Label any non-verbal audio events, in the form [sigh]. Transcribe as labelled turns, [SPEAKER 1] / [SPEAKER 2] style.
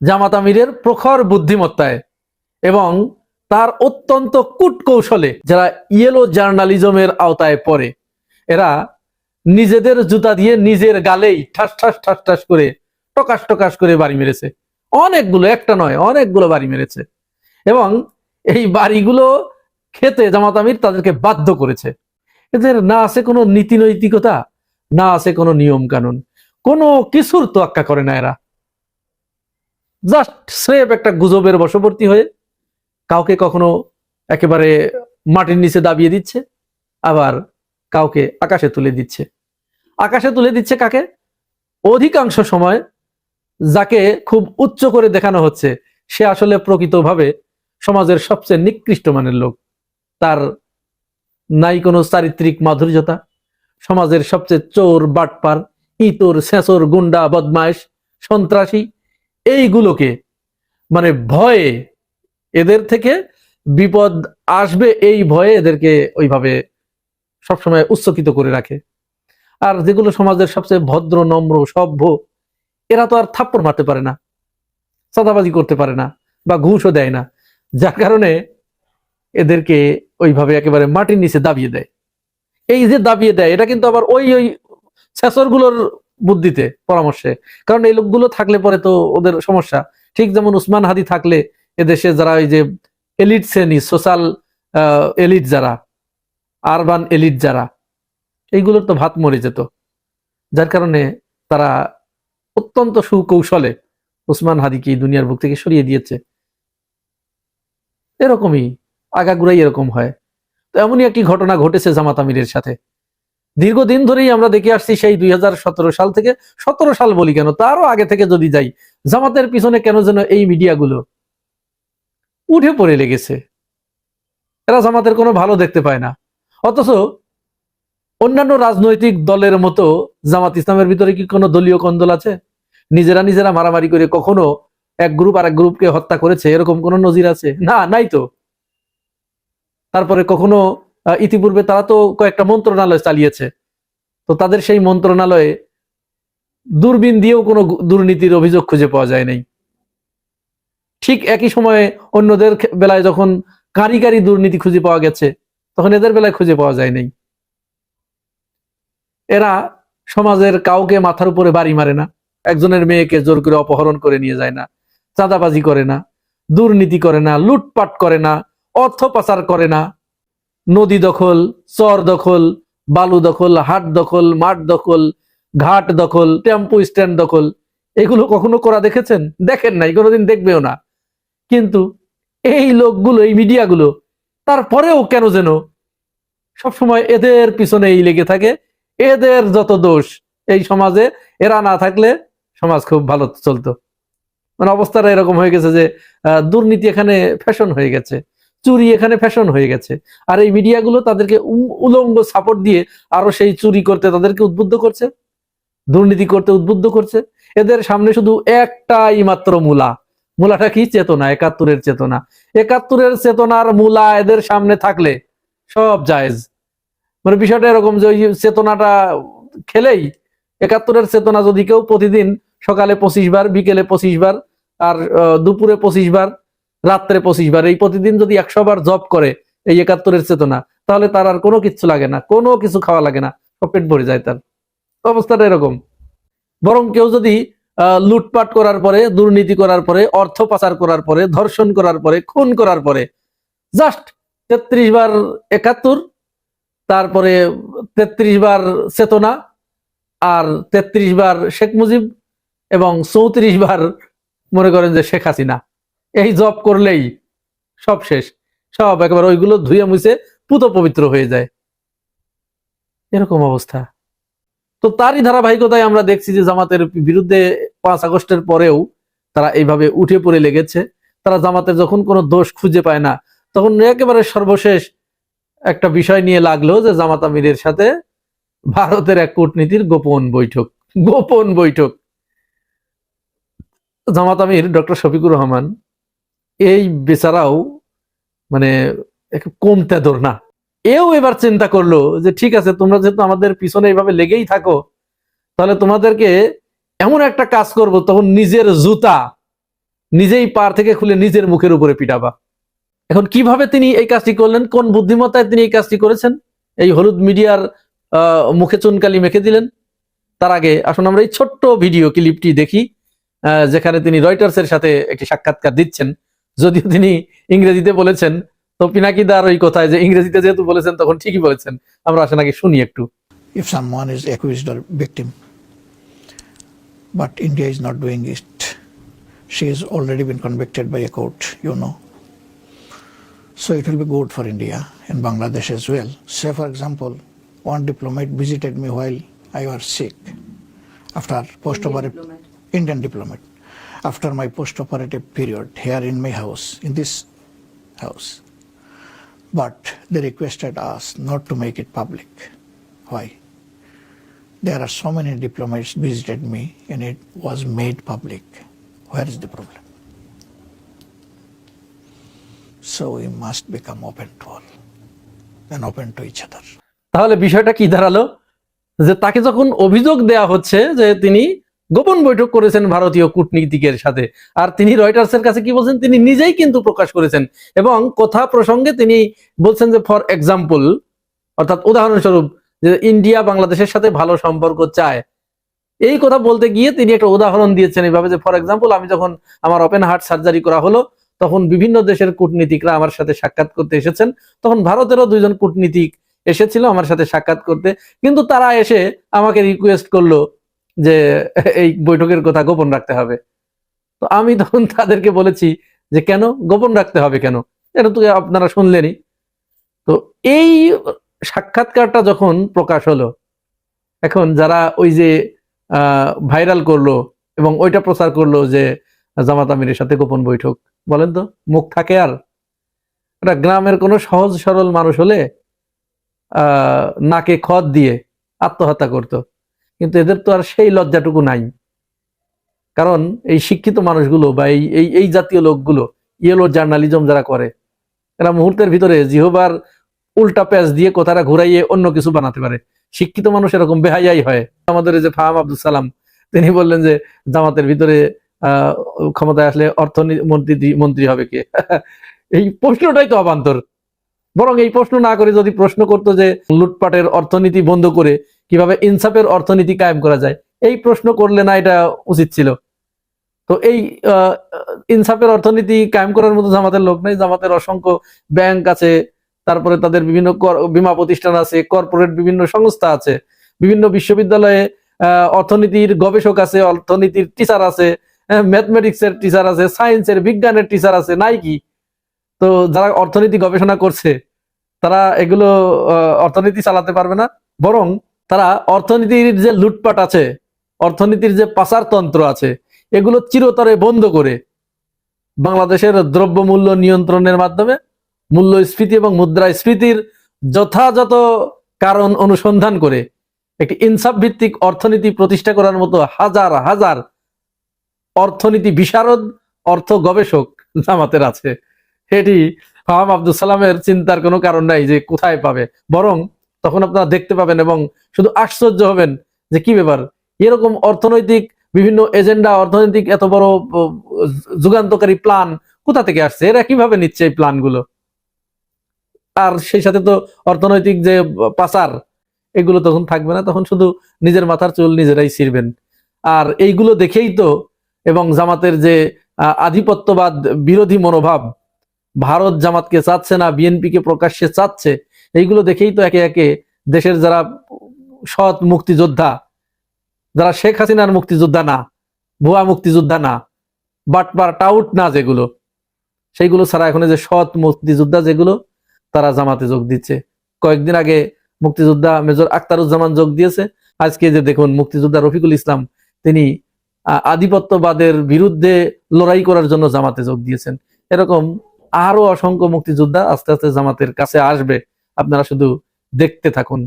[SPEAKER 1] জামাত আমিরের প্রখর বুদ্ধিমত্তায় এবং তার অত্যন্ত কূট কৌশলে যারা ইয়েলো জার্নালিজমের আওতায় পড়ে, এরা নিজেদের জুতা দিয়ে নিজের গালেই ঠাস ঠাস ঠাস ঠাস করে টকাশ টকাশ করে বাড়ি মেরেছে। অনেকগুলো, একটা নয়, অনেকগুলো বাড়ি মেরেছে। এবং এই বাড়িগুলো খেতে জামাত আমির তাদেরকে বাধ্য করেছে। এদের না আছে কোনো নীতি নৈতিকতা, না আছে কোনো নিয়ম কানুন কোনো কিছুর তোয়াক্কা করে না এরা। জাস্ট স্রেফ একটা গুজবের বশবর্তী হয়ে কাউকে কখনো একেবারে মাটির নিচে দাবিয়ে দিচ্ছে, আবার কাউকে আকাশে তুলে দিচ্ছে। আকাশে তুলে দিচ্ছে কাকে? অধিকাংশ সময় যাকে খুব উচ্চ করে দেখানো হচ্ছে, সে আসলে প্রকৃতভাবে সমাজের সবচেয়ে নিকৃষ্ট মানের লোক। তার নাই কোনো চারিত্রিক মাধুর্যতা, সমাজের সবচেয়ে চোর, বাটপার, ইতর, শেঁচর, গুন্ডা বদমাইশ সন্ত্রাসী এইগুলোকে মানে ভয়ে এদের থেকে বিপদ আসবে, এই ভয়ে এদেরকে ওইভাবে সবসময় উচ্চকিত করে রাখে। আর যেগুলো সমাজের সবচেয়ে ভদ্র, নম্র, সভ্য, এরা তো আর থাপ্পড় মারতে পারে না, চাঁদাবাজি করতে পারে না বা ঘুষও দেয় না, যার কারণে এদেরকে ওইভাবে একেবারে মাটির নিচে দাবিয়ে দেয়। এই যে দাবিয়ে দেয়, এটা কিন্তু আবার ওই ওই গুলোর বুদ্ধিতে, পরামর্শে। কারণ এই লোকগুলো থাকলে পরে তো ওদের সমস্যা। ঠিক যেমন উসমান হাদি থাকলে এদেশে যারা ওই যে এলিট শ্রেণি, সোশ্যাল এলিট যারা, আরবান এলিট যারা, এইগুলোর তো ভাত মরে যেত। যার কারণে তারা অত্যন্ত সুকৌশলে উসমান হাদিকে দুনিয়ার বুক থেকে সরিয়ে দিয়েছে। এরকমই, আগাগুড়াই এরকম হয়। তো এমনই একটি ঘটনা ঘটেছে জামাত আমিরের সাথে। দীর্ঘদিন ধরেই আমরা দেখে আসছি সেই দুই হাজার সতেরো সাল থেকে সতেরো সাল বলি কেন? তারও আগে থেকে যদি যাই, জামাতের পিছনে কেন যেন এই মিডিয়াগুলো উঠে পড়ে লেগেছে? এরা জামাতের কোনো ভালো দেখতে পায় না। অথচ অন্যান্য রাজনৈতিক দলের মতো জামাত ইসলামের ভিতরে কি কোনো দলীয় কন্দল আছে? নিজেরা নিজেরা মারামারি করে কখনো এক গ্রুপ আর এক গ্রুপকে হত্যা করেছে, এরকম কোন নজির আছে? না, নাই তো। তারপরে কখনো ইতিপূর্বে তারা তো কয়েকটা মন্ত্রণালয় চালিয়েছে। তো তাদের সেই মন্ত্রণালয়ে দূরবীন দিয়েও কোনো দুর্নীতির অভিযোগ খুঁজে পাওয়া যায় নাই। ঠিক একই সময়ে অন্যদের বেলায় যখন কারি দুর্নীতি খুঁজে পাওয়া গেছে, তখন এদের বেলায় খুঁজে পাওয়া যায় নাই। এরা সমাজের কাউকে মাথার উপরে বাড়ি মারে না, একজনের মেয়েকে জোর করে অপহরণ করে নিয়ে যায় না, চাঁদাবাজি করে না, দুর্নীতি করে না, লুটপাট করে না, অর্থ পাচার করে না, নদী দখল, চর দখল বালু দখল, হাট দখল, মাঠ দখল, ঘাট দখল, টেম্পু স্ট্যান্ড দখল, এগুলো কখনো করা দেখেছেন? দেখেন নাই, কোনোদিন দেখবেও না। কিন্তু এই লোকগুলো, এই মিডিয়াগুলো, তারপরেও কেন যেন সবসময় এদের পিছনেই লেগে থাকে, এদের যত দোষ এই সমাজে, এরা না থাকলে সমাজ খুব ভালো চলতো। মানে অবস্থাটা এরকম হয়ে গেছে যে দুর্নীতি এখানে ফ্যাশন হয়ে গেছে। চুরি এখানে ফ্যাশন হয়ে গেছে। আর এই মিডিয়াগুলো তাদেরকে উলঙ্গ সাপোর্ট দিয়ে আরও সেই চুরি করতে তাদেরকে উদ্বুদ্ধ করছে, দুর্নীতি করতে উদ্বুদ্ধ করছে। এদের সামনে শুধু একটাই মাত্র মূলা। মূলাটা কি? চেতনা, একাত্তরের চেতনা। একাত্তরের চেতনার মূলা এদের সামনে থাকলে সব জায়েজ। মানে বিষয়টা এরকম যে ওই চেতনাটা খেলেই, একাত্তরের চেতনা যদি কেউ প্রতিদিন সকালে পঁচিশ বার, বিকেলে পঁচিশ বার, আর দুপুরে পঁচিশ বার রাত্রে পঁচিশ বার, এই প্রতিদিন যদি একশো বার জব করে এই একাত্তরের চেতনা, তাহলে তার আর কোনো কিছু লাগে না, কোনো কিছু খাওয়া লাগে না পেট ভরে যায় তার। অবস্থাটা এরকম। বরং কেউ যদি লুটপাট করার পরে, দুর্নীতি করার পরে, অর্থ পাচার করার পরে, ধর্ষণ করার পরে, খুন করার পরে, জাস্ট তেত্রিশ বার একাত্তর, তারপরে তেত্রিশ বার চেতনা, আর তেত্রিশ বার শেখ মুজিব এবং চৌত্রিশ বার মনে করেন যে শেখ হাসিনা। এই জব করলেই সব শেষ। সব একেবারে ওইগুলো ধুয়ে মুছে পুত পবিত্র হয়ে যায়। এরকম অবস্থা। তো তারই ধারাবাহিকতায় আমরা দেখছি যে জামাতের বিরুদ্ধে পাঁচ আগস্টের পরেও তারা এইভাবে উঠে পড়ে লেগেছে। তারা জামাতের যখন কোনো দোষ খুঁজে পায় না, তখন একেবারে সর্বশেষ একটা বিষয় নিয়ে লাগল যে জামাত আমিরের সাথে ভারতের এক কূটনীতির গোপন বৈঠক গোপন বৈঠক। জামাত আমির ডক্টর শফিকুর রহমান এই বেচারাও মানে একটু কম তেদর না। এও এবার চিন্তা করল যে, ঠিক আছে, তোমরা যেহেতু আমাদের পিছনে এইভাবে লেগেই থাকো, তাহলে তোমাদেরকে এমন একটা কাজ করব, তখন নিজের জুতা নিজেই পার থেকে খুলে নিজের মুখের উপরে পিটাবা। এখন কীভাবে তিনি এই কাজটি করলেন? কোন বুদ্ধিমত্তায় তিনি এই কাজটি করেছেন? এই হলুদ মিডিয়ার মুখে চুনকালি মেখে দিলেন। তার আগে আসুন আমরা এই ছোট্ট ভিডিও ক্লিপটি দেখি যেখানে তিনি রয়টার্সের সাথে একটি সাক্ষাৎকার দিচ্ছেন। যদিও তিনি ইংরেজিতে বলেছেন তো পিনাকিদার ওই কথায় যে ইংরেজিতে যেহেতু বলেছেন তখন ঠিকই বলেছেন আমরা আসেন আগে শুনি একটু
[SPEAKER 2] if someone is accused or victim. But India is not doing it. She has already been convicted by a court, you know. So it will be good for India and Bangladesh as well. Say, for example, one diplomat visited me while I was sick after post-operative Indian diplomat after my post-operative period here in my house, in this house. But they requested us not to make it public. Why? There are so many diplomats visited me and it was made public. Where is the problem? So we must become open to all and open to each other.
[SPEAKER 1] তাহলে বিষয়টা কি দাঁড়াল যে তাকে যখন অভিযোগ দেয়া হচ্ছে যে তিনি গোপন বৈঠক করেছেন ভারতীয় কূটনীতিকের সাথে। আর তিনি রয়টার্সের কাছে কি বলছেন? তিনি নিজেই কিন্তু প্রকাশ করেছেন। এবং কথা প্রসঙ্গে তিনি বলছেন যে ফর এক্সাম্পল অর্থাৎ উদাহরণস্বরূপ, যে ইন্ডিয়া বাংলাদেশের সাথে ভালো সম্পর্ক চায়। এই কথা বলতে গিয়ে তিনি একটা উদাহরণ দিয়েছেন এইভাবে যে ফর এক্সাম্পল আমি যখন আমার ওপেন হার্ট সার্জারি করা হলো, তখন বিভিন্ন দেশের কূটনীতিকরা আমার সাথে সাক্ষাৎ করতে এসেছেন। তখন ভারতেরও দুইজন কূটনীতিক এসেছিল আমার সাথে সাক্ষাৎ করতে। কিন্তু তারা এসে আমাকে রিকোয়েস্ট করল যে এই বৈঠকের কথা গোপন রাখতে হবে। তো আমি তখন তাদেরকে বলেছি যে, কেন? গোপন রাখতে হবে কেন? এটা তো আপনারা শুনলেনই। তো এই সাক্ষাৎকারটা যখন প্রকাশ হলো, এখন যারা ওই যে ভাইরাল করল এবং ওইটা প্রচার করল যে, জামাত আমিরের সাথে গোপন বৈঠক, বলেন তো, মুখ থাকে আর? এটা গ্রামের কোনো সহজ সরল মানুষ হলে নাকে খদ দিয়ে আত্মহত্যা করত। কিন্তু এদের তো আর সেই লজ্জাটুকু নাই। কারণ এই শিক্ষিত মানুষগুলো বা এই এই জাতীয় লোকগুলো ইয়েলো জার্নালিজম যারা করে, এরা মুহূর্তের ভিতরে জিহবার উল্টা প্যাচ দিয়ে কথাটা ঘুরাইয়ে অন্য কিছু বানাতে পারে। শিক্ষিত মানুষ এরকম বেহাইয়াই হয়। আমাদের যে ফাহাম আব্দুল সালাম, তিনি বললেন যে জামাতের ভিতরে ক্ষমতায় আসলে অর্থমন্ত্রী মন্ত্রী হবে কে? [laughs] এই প্রশ্নটাই তো অবান্তর। বরং এই প্রশ্ন না করে যদি প্রশ্ন করতো যে লুটপাটের অর্থনীতি বন্ধ করে কীভাবে ইনসাফের অর্থনীতি কায়েম করা যায়? এই প্রশ্ন করলে না এটা উচিত ছিল। তো এই ইনসাফের অর্থনীতি কায়েম করার মতো জামাতের লোক নেই। জামাতের অসংখ্য ব্যাংক আছে, তারপরে তাদের বিভিন্ন বীমা প্রতিষ্ঠান আছে, কর্পোরেট বিভিন্ন সংস্থা আছে, বিভিন্ন বিশ্ববিদ্যালয়ে অর্থনীতির গবেষক আছে, অর্থনীতির টিচার আছে ম্যাথমেটিক্স এর টিচার আছে সায়েন্সের বিজ্ঞানের টিচার আছে নাই কি তো যারা অর্থনীতি গবেষণা করছে, তারা এগুলো অর্থনীতি চালাতে পারবে না। বরং তারা অর্থনীতির যে লুটপাট আছে, অর্থনীতির যে পাচারতন্ত্র আছে, এগুলো চিরতরে বন্ধ করে বাংলাদেশের দ্রব্যমূল্য নিয়ন্ত্রণের মাধ্যমে মূল্যস্ফীতি এবং মুদ্রাস্ফীতির যথাযথ কারণ অনুসন্ধান করে একটি ইনসাফ ভিত্তিক অর্থনীতি প্রতিষ্ঠা করার মতো হাজার হাজার অর্থনীতি বিশারদ অর্থ গবেষক জামাতের আছে। এটি ফাহাম আব্দুল সালামের চিন্তার কোনো কারণ নাই যে কোথায় পাবে। বরং তখন আপনারা দেখতে পাবেন এবং শুধু আশ্চর্য হবেন যে কি ব্যাপার? এরকম অর্থনৈতিক বিভিন্ন এজেন্ডা, অর্থনৈতিক এত বড় যুগান্তকারী প্ল্যান কোথা থেকে আসছে? এরা কীভাবে নিচ্ছে এই প্ল্যানগুলো? আর সেই সাথে তো অর্থনৈতিক যে পাচার, এগুলো তখন থাকবে না, তখন শুধু নিজের মাথার চুল নিজেরাই ছিঁড়বেন। আর এইগুলো দেখেই তো এবং জামাতের যে আধিপত্যবাদ বিরোধী মনোভাব, ভারত জামাতকে চাচ্ছে না, বিএনপিকে প্রকাশ্যে চাচ্ছে এইগুলো দেখেই তো একে একে দেশের যারা সৎ মুক্তিযোদ্ধা, যারা শেখ হাসিনার মুক্তিযোদ্ধা না, ভুয়া মুক্তিযোদ্ধা না বাটবার টাউট না যেগুলো, সেইগুলো ছাড়া এখন যে সৎ মুক্তিযোদ্ধা যেগুলো, তারা জামাতে যোগ দিচ্ছে। কয়েকদিন আগে মুক্তিযোদ্ধা মেজর আক্তারুজ্জামান যোগ দিয়েছে। আজকে যে দেখুন, মুক্তিযোদ্ধা রফিকুল ইসলাম, তিনি আধিপত্যবাদের বিরুদ্ধে লড়াই করার জন্য জামাতে যোগ দিয়েছেন। এরকম আরও অসংখ্য মুক্তিযোদ্ধা আস্তে আস্তে জামাতের কাছে আসবে। আপনারা শুধু দেখতে থাকুন।